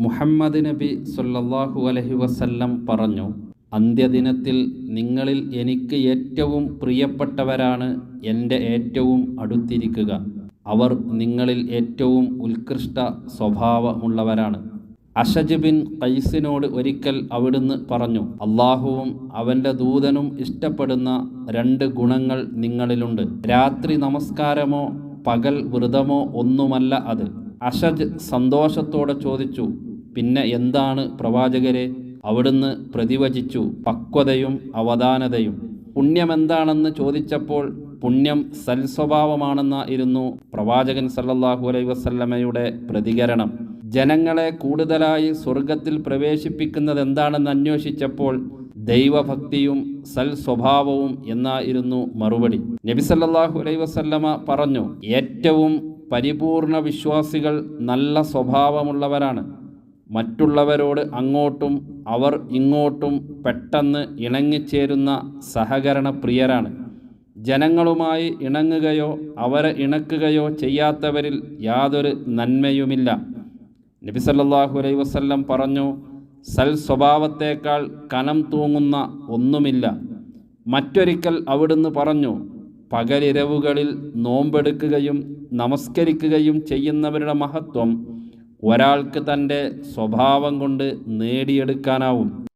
മുഹമ്മദ് നബി സല്ലാഹു അലഹി വസല്ലം പറഞ്ഞു അന്ത്യദിനത്തിൽ നിങ്ങളിൽ എനിക്ക് ഏറ്റവും പ്രിയപ്പെട്ടവരാണ് എന്റെ ഏറ്റവും അടുത്തിരിക്കുക. അവർ നിങ്ങളിൽ ഏറ്റവും ഉത്കൃഷ്ട സ്വഭാവമുള്ളവരാണ്. അഷജ് ബിൻ കൈസിനോട് ഒരിക്കൽ അവിടുന്ന് പറഞ്ഞു അള്ളാഹുവും അവന്റെ ദൂതനും ഇഷ്ടപ്പെടുന്ന രണ്ട് ഗുണങ്ങൾ നിങ്ങളിലുണ്ട്. രാത്രി നമസ്കാരമോ പകൽ വ്രതമോ ഒന്നുമല്ല അത്. അഷജ് സന്തോഷത്തോടെ ചോദിച്ചു പിന്നെ എന്താണ് പ്രവാചകരെ? അവിടുന്ന് പ്രതിവചിച്ചു പക്വതയും അവധാനതയും പുണ്യമെന്താണെന്ന് ചോദിച്ചപ്പോൾ പുണ്യം സൽസ്വഭാവമാണെന്നായിരുന്നു പ്രവാചകൻ സല്ലല്ലാഹു അലൈ വസല്ലമയുടെ പ്രതികരണം. ജനങ്ങളെ കൂടുതലായി സ്വർഗത്തിൽ പ്രവേശിപ്പിക്കുന്നത് എന്താണെന്ന് അന്വേഷിച്ചപ്പോൾ ദൈവഭക്തിയും സൽ സ്വഭാവവും എന്നായിരുന്നു മറുപടി. നബി സല്ലല്ലാഹു അലൈഹി വസല്ലമ പറഞ്ഞു ഏറ്റവും പരിപൂർണ വിശ്വാസികൾ നല്ല സ്വഭാവമുള്ളവരാണ്. മറ്റുള്ളവരോട് അങ്ങോട്ടും അവർ ഇങ്ങോട്ടും പെട്ടെന്ന് ഇണങ്ങിച്ചേരുന്ന സഹകരണ പ്രിയരാണ് ജനങ്ങളുമായി ഇണങ്ങുകയോ അവരെ ഇണക്കുകയോ ചെയ്യാത്തവരിൽ യാതൊരു നന്മയുമില്ല. നബി സല്ലല്ലാഹു അലൈഹി വസല്ലം പറഞ്ഞു സൽ സ്വഭാവത്തേക്കാൾ കനം തൂങ്ങുന്ന ഒന്നുമില്ല. മറ്റൊരിക്കൽ അവിടുന്ന് പറഞ്ഞു പകലിരവുകളിൽ നോമ്പെടുക്കുകയും നമസ്കരിക്കുകയും ചെയ്യുന്നവരുടെ മഹത്വം ഒരാൾക്ക് തന്റെ സ്വഭാവം കൊണ്ട് നേടിയെടുക്കാനാവും.